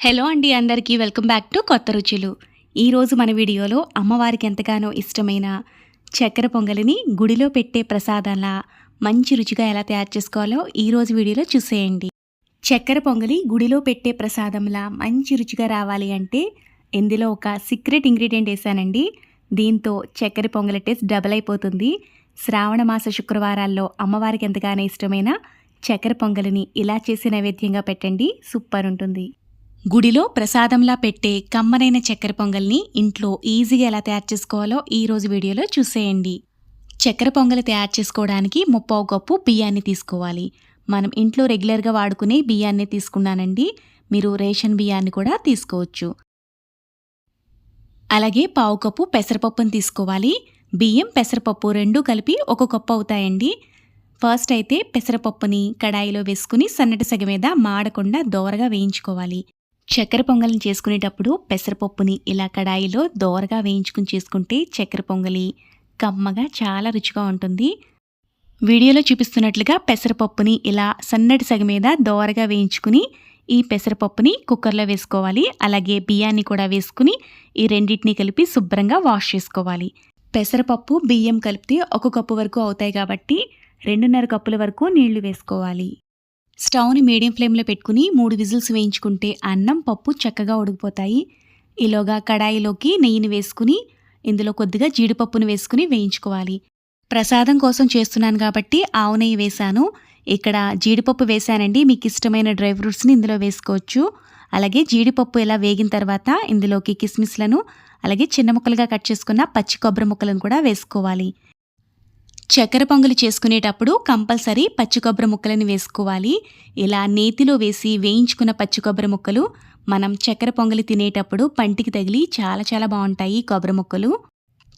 Hello అండి అందరికీ welcome back to కొత్త రుచులు. ఈరోజు మన వీడియోలో అమ్మవారికి ఎంతగానో ఇష్టమైన చక్కెర పొంగలిని గుడిలో పెట్టే ప్రసాదంలా మంచి రుచిగా ఎలా తయారు చేసుకోవాలో ఈరోజు వీడియోలో చూసేయండి. చక్కెర పొంగలి గుడిలో పెట్టే ప్రసాదంలా మంచి రుచిగా రావాలి అంటే ఇందులో ఒక సీక్రెట్ ఇంగ్రీడియంట్ వేసానండి. దీంతో చక్కెర పొంగలి టేస్ట్ డబల్ అయిపోతుంది. శ్రావణ మాస శుక్రవారాల్లో అమ్మవారికి ఎంతగానో ఇష్టమైన చక్కెర పొంగలిని ఇలా చేసి నైవేద్యంగా పెట్టండి. సూపర్ ఉంటుంది. గుడిలో ప్రసాదంలా పెట్టే కమ్మనైన చక్కెర పొంగల్ని ఇంట్లో ఈజీగా ఎలా తయారు చేసుకోవాలో ఈ రోజు వీడియోలో చూసేయండి. చక్కెర పొంగలి తయారు చేసుకోవడానికి ముప్పావు కప్పు బియ్యాన్ని తీసుకోవాలి. మనం ఇంట్లో రెగ్యులర్గా వాడుకునే బియ్యాన్ని తీసుకున్నానండి. మీరు రేషన్ బియ్యాన్ని కూడా తీసుకోవచ్చు. అలాగే పావు కప్పు పెసరపప్పుని తీసుకోవాలి. బియ్యం పెసరపప్పు రెండు కలిపి ఒక కప్పు అవుతాయండి. ఫస్ట్ అయితే పెసరపప్పుని కడాయిలో వేసుకుని సన్నటి సగ మీద మాడకుండా దోరగా వేయించుకోవాలి. చక్కెర పొంగలిని చేసుకునేటప్పుడు పెసరపప్పుని ఇలా కడాయిలో దోరగా వేయించుకుని చేసుకుంటే చక్కెర పొంగలి కమ్మగా చాలా రుచిగా ఉంటుంది. వీడియోలో చూపిస్తున్నట్లుగా పెసరపప్పుని ఇలా సన్నటి సగ మీద దోరగా వేయించుకుని ఈ పెసరపప్పుని కుక్కర్లో వేసుకోవాలి. అలాగే బియ్యాన్ని కూడా వేసుకుని ఈ రెండింటిని కలిపి శుభ్రంగా వాష్ చేసుకోవాలి. పెసరపప్పు బియ్యం కలిపితే ఒక కప్పు వరకు అవుతాయి కాబట్టి రెండున్నర కప్పుల వరకు నీళ్ళు వేసుకోవాలి. స్టవ్ని మీడియం ఫ్లేమ్లో పెట్టుకుని మూడు విజిల్స్ వేయించుకుంటే అన్నం పప్పు చక్కగా ఉడికిపోతాయి. ఈలోగా కడాయిలోకి నెయ్యిని వేసుకుని ఇందులో కొద్దిగా జీడిపప్పును వేసుకుని వేయించుకోవాలి. ప్రసాదం కోసం చేస్తున్నాను కాబట్టి ఆవు నెయ్యి వేశాను. ఇక్కడ జీడిపప్పు వేశానండి. మీకు ఇష్టమైన డ్రై ఫ్రూట్స్ని ఇందులో వేసుకోవచ్చు. అలాగే జీడిపప్పు ఇలా వేగిన తర్వాత ఇందులోకి కిస్మిస్లను అలాగే చిన్న ముక్కలుగా కట్ చేసుకున్న పచ్చి కొబ్బరి ముక్కలను కూడా వేసుకోవాలి. చక్కెర పొంగలి చేసుకునేటప్పుడు కంపల్సరీ పచ్చి కొబ్బరి ముక్కలను వేసుకోవాలి. ఇలా నేతిలో వేసి వేయించుకున్న పచ్చి కొబ్బరి ముక్కలు మనం చక్కెర పొంగలి తినేటప్పుడు పంటికి తగిలి చాలా చాలా బాగుంటాయి కొబ్బరి ముక్కలు.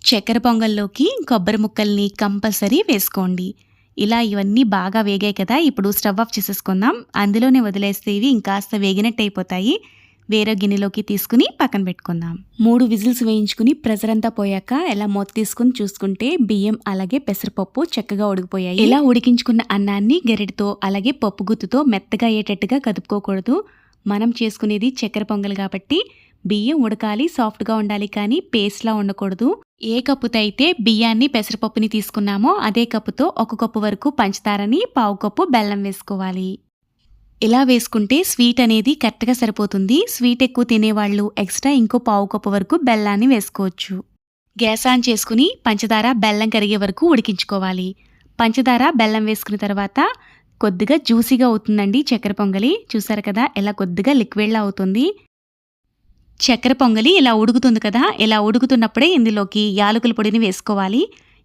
చక్కెర పొంగల్లోకి కొబ్బరి ముక్కల్ని కంపల్సరీ వేసుకోండి. ఇలా ఇవన్నీ బాగా వేగాయి కదా ఇప్పుడు స్టవ్ ఆఫ్ చేసేసుకుందాం. అందులోనే వదిలేస్తే ఇవి ఇంకాస్త వేగినట్టు అయిపోతాయి వేరే గిన్నెలోకి తీసుకుని పక్కన పెట్టుకుందాం. మూడు విజిల్స్ వేయించుకుని ప్రెజర్ అంతా పోయాక ఎలా మూత తీసుకుని చూసుకుంటే బియ్యం అలాగే పెసరపప్పు చక్కగా ఉడికిపోయాయి. ఇలా ఉడికించుకున్న అన్నాన్ని గెరెటితో అలాగే పప్పు గుత్తుతో మెత్తగా అయ్యేటట్టుగా కదుపుకోకూడదు. మనం చేసుకునేది చక్కెర పొంగల్ కాబట్టి బియ్యం ఉడకాలి సాఫ్ట్గా ఉండాలి కానీ పేస్ట్లా ఉండకూడదు. ఏ కప్పుతో అయితే బియ్యాన్ని పెసరపప్పుని తీసుకున్నామో అదే కప్పుతో ఒక కప్పు వరకు పంచదారని పావు కప్పు బెల్లం వేసుకోవాలి. ఇలా వేసుకుంటే స్వీట్ అనేది కరెక్ట్గా సరిపోతుంది. స్వీట్ ఎక్కువ తినేవాళ్ళు ఎక్స్ట్రా ఇంకో పావు కప్పు వరకు బెల్లాన్ని వేసుకోవచ్చు. గ్యాస్ ఆన్ చేసుకుని పంచదార బెల్లం కరిగే వరకు ఉడికించుకోవాలి. పంచదార బెల్లం వేసుకున్న తర్వాత కొద్దిగా జ్యూసీగా అవుతుందండి చక్కెర పొంగలి. చూసారు కదా ఇలా కొద్దిగా లిక్విడ్లా అవుతుంది. చక్కెర పొంగలి ఇలా ఉడుకుతుంది కదా ఇలా ఉడుకుతున్నప్పుడే ఇందులోకి యాలకుల పొడిని వేసుకోవాలి.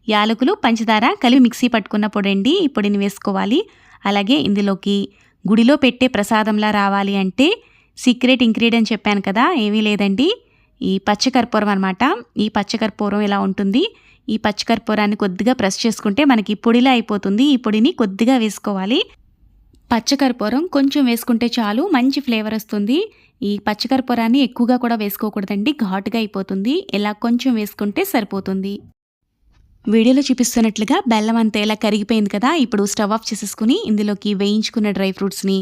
యాలకులు పంచదార కలిపి మిక్సీ పట్టుకున్న పొడండి ఈ పొడిని వేసుకోవాలి. అలాగే ఇందులోకి గుడిలో పెట్టే ప్రసాదంలా రావాలి అంటే సీక్రెట్ ఇంగ్రీడియంట్ చెప్పాను కదా ఏమీ లేదండి. ఈ పచ్చకర్పూరం అనమాట ఈ పచ్చకర్పూరం ఇలా ఉంటుంది? ఈ పచ్చకర్పూరాన్ని కొద్దిగా ప్రెస్ చేసుకుంటే మనకి పొడిలా అయిపోతుంది. ఈ పొడిని కొద్దిగా వేసుకోవాలి. పచ్చకర్పూరం కొంచెం వేసుకుంటే చాలు మంచి ఫ్లేవర్ వస్తుంది. ఈ పచ్చకర్పూరాన్ని ఎక్కువగా కూడా వేసుకోకూడదండి. ఘాటుగా అయిపోతుంది. ఇలా కొంచెం వేసుకుంటే సరిపోతుంది. వీడియోలో చూపిస్తున్నట్లుగా బెల్లం అంతా ఇలా కరిగిపోయింది కదా ఇప్పుడు స్టవ్ ఆఫ్ చేసేసుకుని ఇందులోకి వేయించుకున్న డ్రై ఫ్రూట్స్ని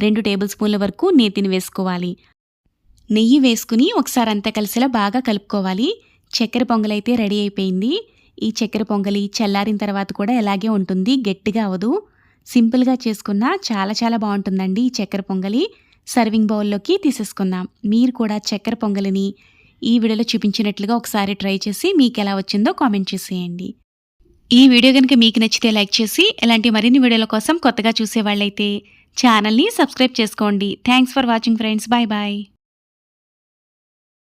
రెండు టేబుల్ స్పూన్ల వరకు నేతిని వేసుకోవాలి. నెయ్యి వేసుకుని ఒకసారి అంతా కలిసేలా బాగా కలుపుకోవాలి. చక్కెర పొంగలైతే రెడీ అయిపోయింది. ఈ చక్కెర పొంగలి చల్లారిన తర్వాత కూడా ఇలాగే ఉంటుంది గట్టిగా అవదు సింపుల్గా చేసుకున్న చాలా చాలా బాగుంటుందండి ఈ చక్కెర పొంగలి. సర్వింగ్ బౌల్లోకి తీసేసుకుందాం. మీరు కూడా చక్కెర పొంగలిని ఈ వీడియోలో చూపించినట్లుగా ఒకసారి ట్రై చేసి మీకు ఎలా వచ్చిందో కామెంట్ చేసేయండి. ఈ వీడియో కనుక మీకు నచ్చితే లైక్ చేసి ఇలాంటి మరిన్ని వీడియోల కోసం కొత్తగా చూసేవాళ్ళైతే ఛానల్ని సబ్స్క్రైబ్ చేసుకోండి. Thanks for watching friends. Bye bye